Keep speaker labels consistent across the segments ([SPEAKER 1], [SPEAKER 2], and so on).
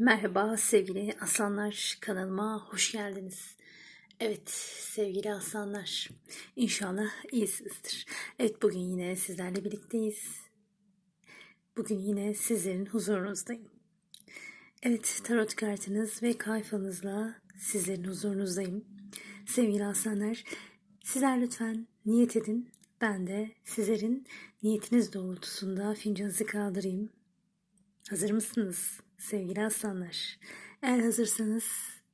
[SPEAKER 1] Merhaba sevgili aslanlar kanalıma hoş geldiniz. Evet sevgili aslanlar inşallah iyisinizdir. Evet bugün yine sizlerle birlikteyiz. Bugün yine sizlerin huzurunuzdayım. Evet tarot kartınız ve kayfanızla sizlerin huzurunuzdayım. Sevgili aslanlar sizler lütfen niyet edin. Ben de sizlerin niyetiniz doğrultusunda fincanınızı kaldırayım. Hazır mısınız sevgili aslanlar? Eğer hazırsanız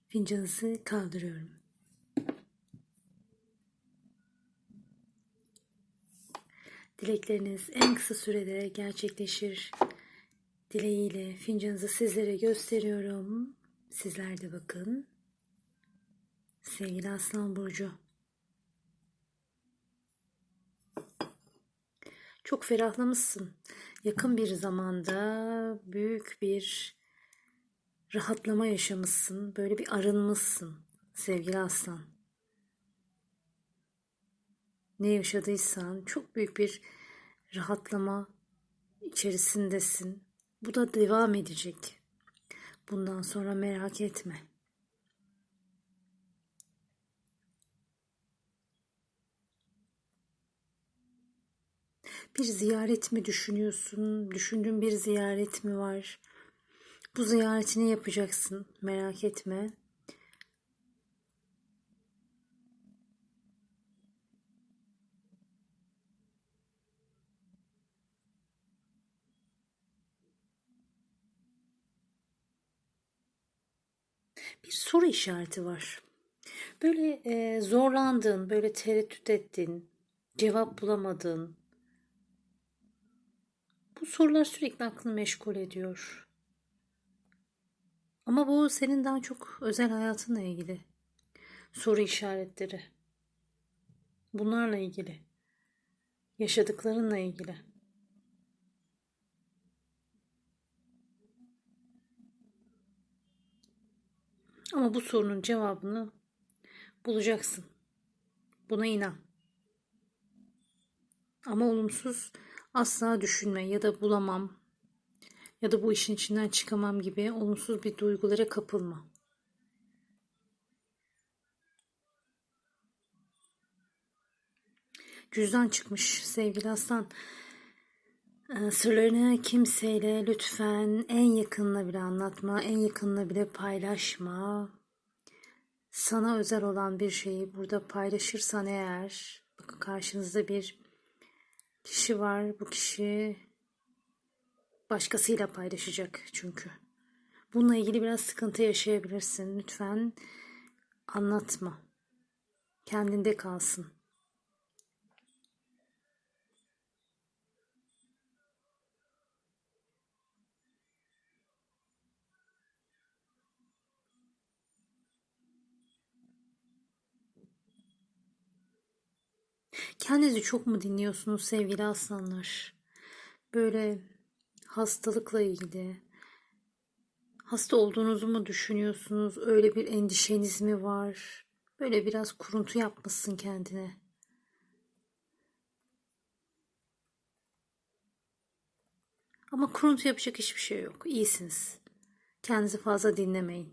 [SPEAKER 1] fincanınızı kaldırıyorum. Dilekleriniz en kısa sürede gerçekleşir. Dileğiyle fincanınızı sizlere gösteriyorum. Sizler de bakın. Sevgili Aslan Burcu. Çok ferahlamışsın. Yakın bir zamanda büyük bir rahatlama yaşamışsın. Böyle bir arınmışsın sevgili aslan. Ne yaşadıysan çok büyük bir rahatlama içerisindesin. Bu da devam edecek. Bundan sonra merak etme. Bir ziyaret mi düşünüyorsun? Düşündüğün bir ziyaret mi var? Bu ziyaretini yapacaksın. Merak etme. Bir soru işareti var. Böyle e, zorlandın, böyle tereddüt ettin, cevap bulamadın, bu sorular sürekli aklını meşgul ediyor. Ama bu senin daha çok özel hayatınla ilgili. Soru işaretleri. Bunlarla ilgili. Yaşadıklarınla ilgili. Ama bu sorunun cevabını bulacaksın. Buna inan. Ama olumsuz asla düşünme ya da bulamam ya da bu işin içinden çıkamam gibi olumsuz bir duygulara kapılma. Cüzdan çıkmış sevgili aslan. Ee, sırlarını kimseyle lütfen en yakınına bile anlatma, en yakınına bile paylaşma. Sana özel olan bir şeyi burada paylaşırsan eğer, bakın karşınızda bir kişi var. Bu kişi başkasıyla paylaşacak çünkü. Bununla ilgili biraz sıkıntı yaşayabilirsin. Lütfen anlatma. Kendinde kalsın. Kendinizi çok mu dinliyorsunuz sevgili aslanlar? Böyle hastalıkla ilgili, hasta olduğunuzu mu düşünüyorsunuz? Öyle bir endişeniz mi var? Böyle biraz kuruntu yapmışsın kendine. Ama kuruntu yapacak hiçbir şey yok. İyisiniz. Kendinizi fazla dinlemeyin.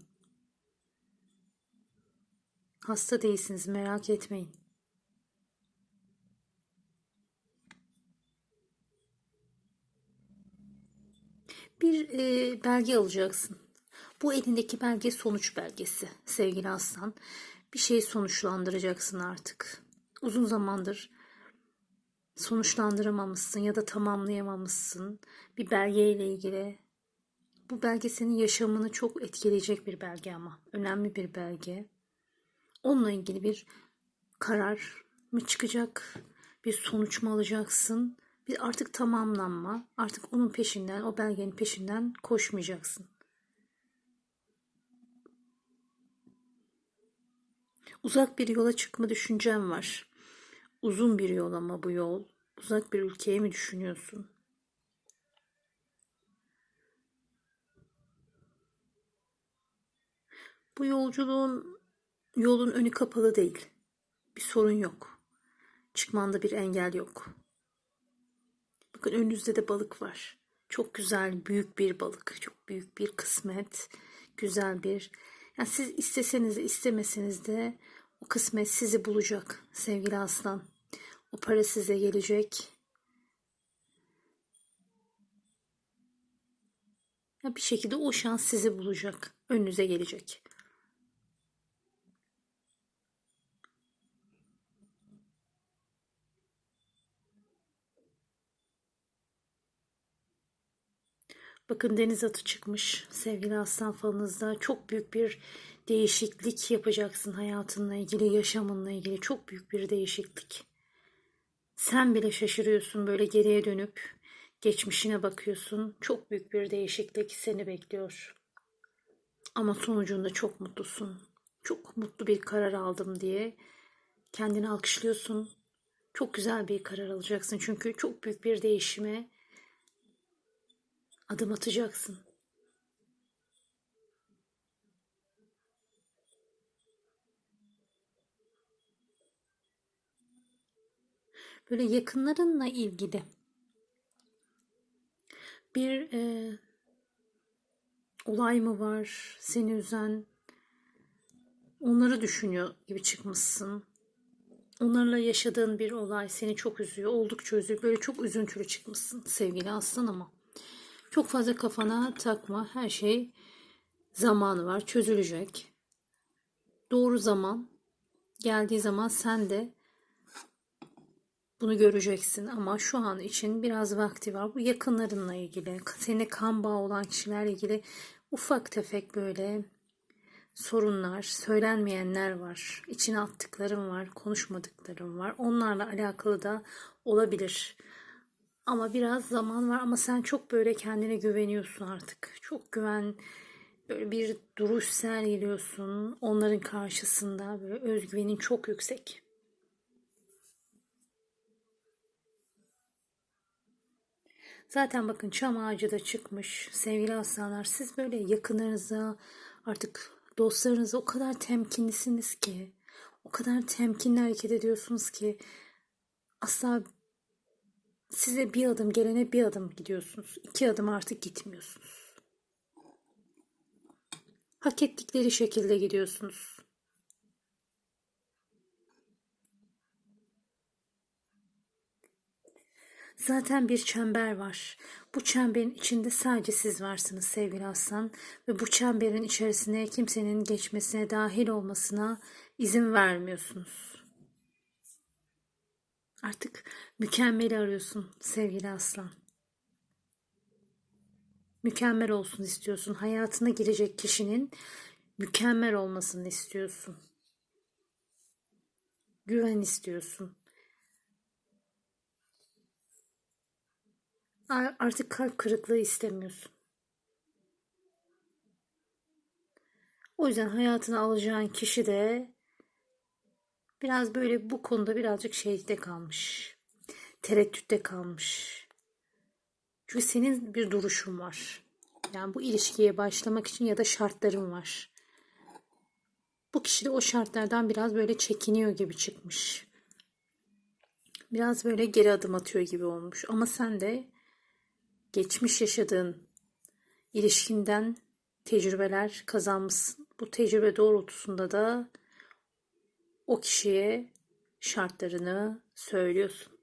[SPEAKER 1] Hasta değilsiniz merak etmeyin. Bir e, belge alacaksın. Bu elindeki belge sonuç belgesi sevgili aslan. Bir şeyi sonuçlandıracaksın artık. Uzun zamandır sonuçlandıramamışsın ya da tamamlayamamışsın bir belgeyle ilgili. Bu belge senin yaşamını çok etkileyecek bir belge ama önemli bir belge. Onunla ilgili bir karar mı çıkacak? Bir sonuç mu alacaksın? Bir artık tamamlanma, artık onun peşinden, o belgenin peşinden koşmayacaksın. Uzak bir yola çıkma düşüncem var. Uzun bir yol ama bu yol. Uzak bir ülkeye mi düşünüyorsun? Bu yolculuğun yolun önü kapalı değil. Bir sorun yok. Çıkmanda bir engel yok. Bakın önünüzde de balık var. Çok güzel, büyük bir balık, çok büyük bir kısmet, güzel bir. Yani siz isteseniz de istemeseniz de o kısmet sizi bulacak sevgili aslan. O para size gelecek. Ya bir şekilde o şans sizi bulacak. Önünüze gelecek. Bakın deniz atı çıkmış sevgili aslan falınızda. Çok büyük bir değişiklik yapacaksın hayatınla ilgili, yaşamınla ilgili. Çok büyük bir değişiklik. Sen bile şaşırıyorsun böyle geriye dönüp geçmişine bakıyorsun. Çok büyük bir değişiklik seni bekliyor. Ama sonucunda çok mutlusun. Çok mutlu bir karar aldım diye kendini alkışlıyorsun. Çok güzel bir karar alacaksın çünkü çok büyük bir değişime adım atacaksın. Böyle yakınlarınla ilgili bir e, olay mı var seni üzen? Onları düşünüyor gibi çıkmışsın. Onlarla yaşadığın bir olay seni çok üzüyor. Oldukça üzüyor. Böyle çok üzüntülü çıkmışsın sevgili aslan ama. Çok fazla kafana takma. Her şey zamanı var. Çözülecek. Doğru zaman geldiği zaman sen de bunu göreceksin ama şu an için biraz vakti var. Bu yakınlarınla ilgili, seninle kan bağı olan kişilerle ilgili ufak tefek böyle sorunlar, söylenmeyenler var. İçine attıklarım var, konuşmadıklarım var. Onlarla alakalı da olabilir. Ama biraz zaman var ama sen çok böyle kendine güveniyorsun artık. Çok güven böyle bir duruş sergiliyorsun. Onların karşısında böyle özgüvenin çok yüksek. Zaten bakın çam ağacı da çıkmış. Sevgili aslanlar siz böyle yakınlarınıza artık dostlarınıza o kadar temkinlisiniz ki o kadar temkinli hareket ediyorsunuz ki asla size bir adım gelene bir adım gidiyorsunuz. İki adım artık gitmiyorsunuz. Hak ettikleri şekilde gidiyorsunuz. Zaten bir çember var. Bu çemberin içinde sadece siz varsınız sevgili aslan ve bu çemberin içerisine kimsenin geçmesine, dahil olmasına izin vermiyorsunuz. Artık mükemmeli arıyorsun sevgili aslan. Mükemmel olsun istiyorsun. Hayatına girecek kişinin mükemmel olmasını istiyorsun. Güven istiyorsun. Artık kalp kırıklığı istemiyorsun. O yüzden hayatına alacağın kişi de biraz böyle bu konuda birazcık şeyde kalmış. Tereddütte kalmış. Çünkü senin bir duruşun var. Yani bu ilişkiye başlamak için ya da şartların var. Bu kişi de o şartlardan biraz böyle çekiniyor gibi çıkmış. Biraz böyle geri adım atıyor gibi olmuş. Ama sen de geçmiş yaşadığın ilişkinden tecrübeler kazanmışsın. Bu tecrübe doğrultusunda da o kişiye şartlarını söylüyorsun.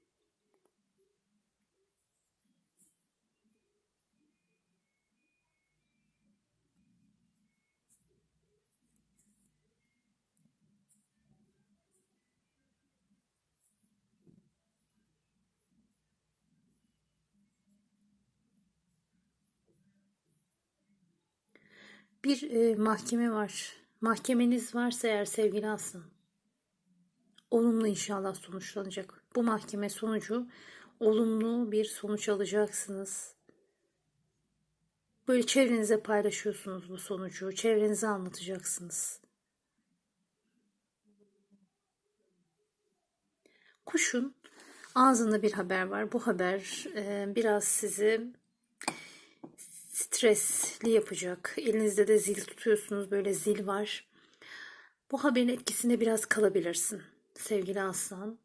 [SPEAKER 1] bir e, mahkeme var. Mahkemeniz varsa eğer sevgili aslan olumlu inşallah sonuçlanacak. Bu mahkeme sonucu olumlu bir sonuç alacaksınız. Böyle çevrenize paylaşıyorsunuz bu sonucu. Çevrenize anlatacaksınız. Kuşun ağzında bir haber var. Bu haber e, biraz sizi stresli yapacak. Elinizde de zil tutuyorsunuz. Böyle zil var. Bu haberin etkisinde biraz kalabilirsin sevgili aslan.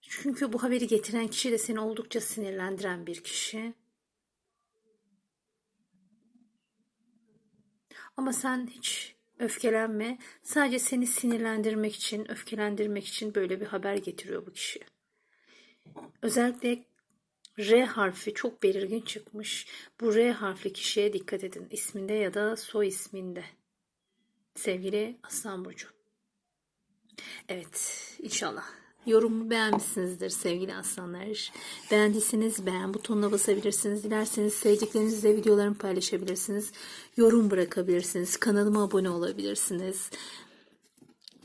[SPEAKER 1] Çünkü bu haberi getiren kişi de seni oldukça sinirlendiren bir kişi. Ama sen hiç öfkelenme. Sadece seni sinirlendirmek için, öfkelendirmek için böyle bir haber getiriyor bu kişi. Özellikle R harfi çok belirgin çıkmış. Bu R harfli kişiye dikkat edin. İsminde ya da soy isminde. Sevgili Aslan Burcu. Evet, inşallah. Yorumu beğenmişsinizdir sevgili aslanlar. Beğendiyseniz beğen butonuna basabilirsiniz. Dilerseniz sevdiklerinizle videolarımı paylaşabilirsiniz. Yorum bırakabilirsiniz. Kanalıma abone olabilirsiniz.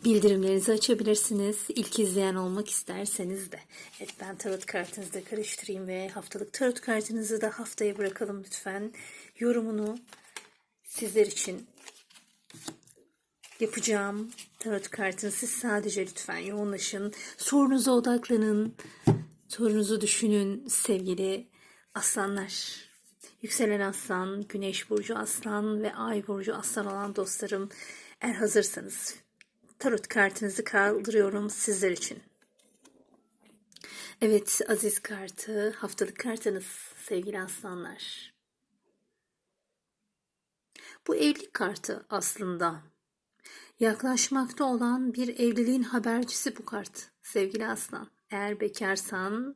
[SPEAKER 1] Bildirimlerinizi açabilirsiniz. İlk izleyen olmak isterseniz de. Evet ben tarot kartınızı da karıştırayım ve haftalık tarot kartınızı da haftaya bırakalım lütfen. Yorumunu sizler için yapacağım tarot kartını siz sadece lütfen yoğunlaşın. Sorunuza odaklanın. Sorunuzu düşünün sevgili aslanlar. Yükselen aslan, güneş burcu aslan ve ay burcu aslan olan dostlarım. Eğer hazırsanız tarot kartınızı kaldırıyorum sizler için. Evet aziz kartı haftalık kartınız sevgili aslanlar. Bu evlilik kartı aslında. Yaklaşmakta olan bir evliliğin habercisi bu kart sevgili aslan. Eğer bekarsan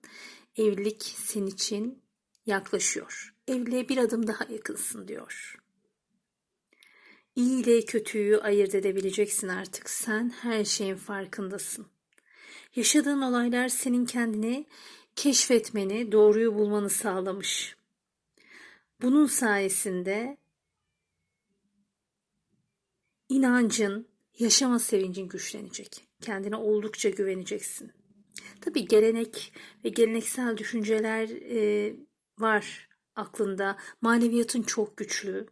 [SPEAKER 1] evlilik senin için yaklaşıyor. Evliliğe bir adım daha yakınsın diyor. İyi ile kötüyü ayırt edebileceksin artık. Sen her şeyin farkındasın. Yaşadığın olaylar senin kendini keşfetmeni, doğruyu bulmanı sağlamış. Bunun sayesinde inancın, yaşama sevincin güçlenecek. Kendine oldukça güveneceksin. Tabii gelenek ve geleneksel düşünceler e, var aklında. Maneviyatın çok güçlü.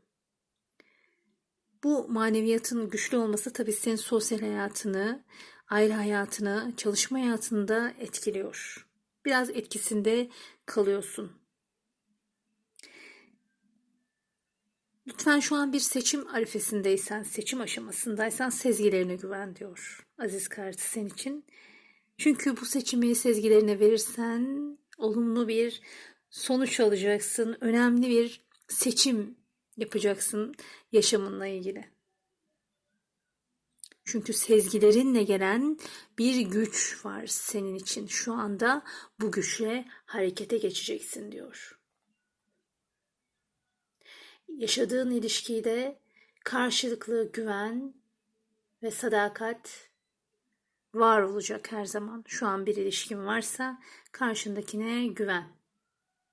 [SPEAKER 1] Bu maneviyatın güçlü olması tabii senin sosyal hayatını, aile hayatını, çalışma hayatını da etkiliyor. Biraz etkisinde kalıyorsun. Lütfen şu an bir seçim arifesindeysen, seçim aşamasındaysan sezgilerine güven diyor Aziz kartı senin için. Çünkü bu seçimi sezgilerine verirsen olumlu bir sonuç alacaksın. Önemli bir seçim yapacaksın yaşamınla ilgili. Çünkü sezgilerinle gelen bir güç var senin için. Şu anda bu güçle harekete geçeceksin diyor. Yaşadığın ilişkide karşılıklı güven ve sadakat var olacak her zaman. Şu an bir ilişkin varsa karşındakine güven.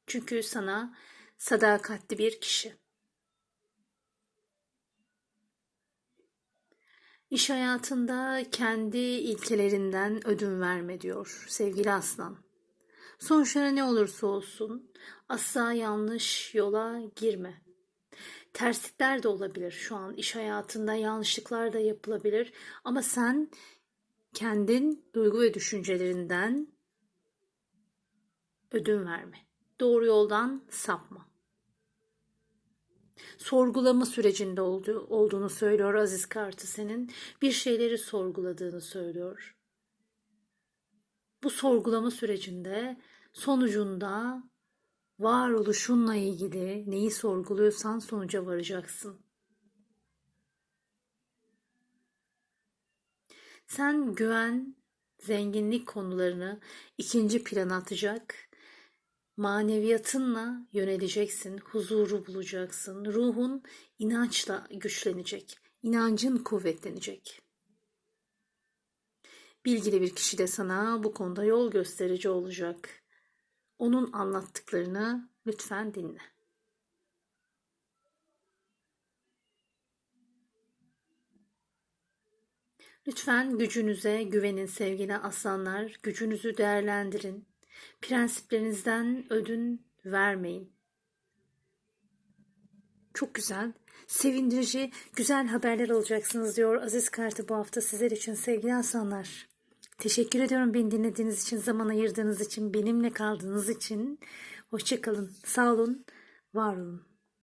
[SPEAKER 1] Çünkü sana sadakatli bir kişi. İş hayatında kendi ilkelerinden ödün verme diyor sevgili aslan. Sonuçlara ne olursa olsun asla yanlış yola girme. Terslikler de olabilir şu an iş hayatında yanlışlıklar da yapılabilir ama sen kendin duygu ve düşüncelerinden ödün verme. Doğru yoldan sapma sorgulama sürecinde oldu, olduğunu söylüyor Aziz Kartı senin. Bir şeyleri sorguladığını söylüyor. Bu sorgulama sürecinde sonucunda varoluşunla ilgili neyi sorguluyorsan sonuca varacaksın. Sen güven, zenginlik konularını ikinci plana atacak maneviyatınla yöneleceksin, huzuru bulacaksın. Ruhun inançla güçlenecek, inancın kuvvetlenecek. Bilgili bir kişi de sana bu konuda yol gösterici olacak. Onun anlattıklarını lütfen dinle. Lütfen gücünüze güvenin sevgili aslanlar. Gücünüzü değerlendirin. Prensiplerinizden ödün vermeyin. Çok güzel, sevindirici, güzel haberler alacaksınız diyor Aziz Kartı bu hafta sizler için sevgili aslanlar. Teşekkür ediyorum beni dinlediğiniz için, zaman ayırdığınız için, benimle kaldığınız için. Hoşçakalın, sağ olun, var olun.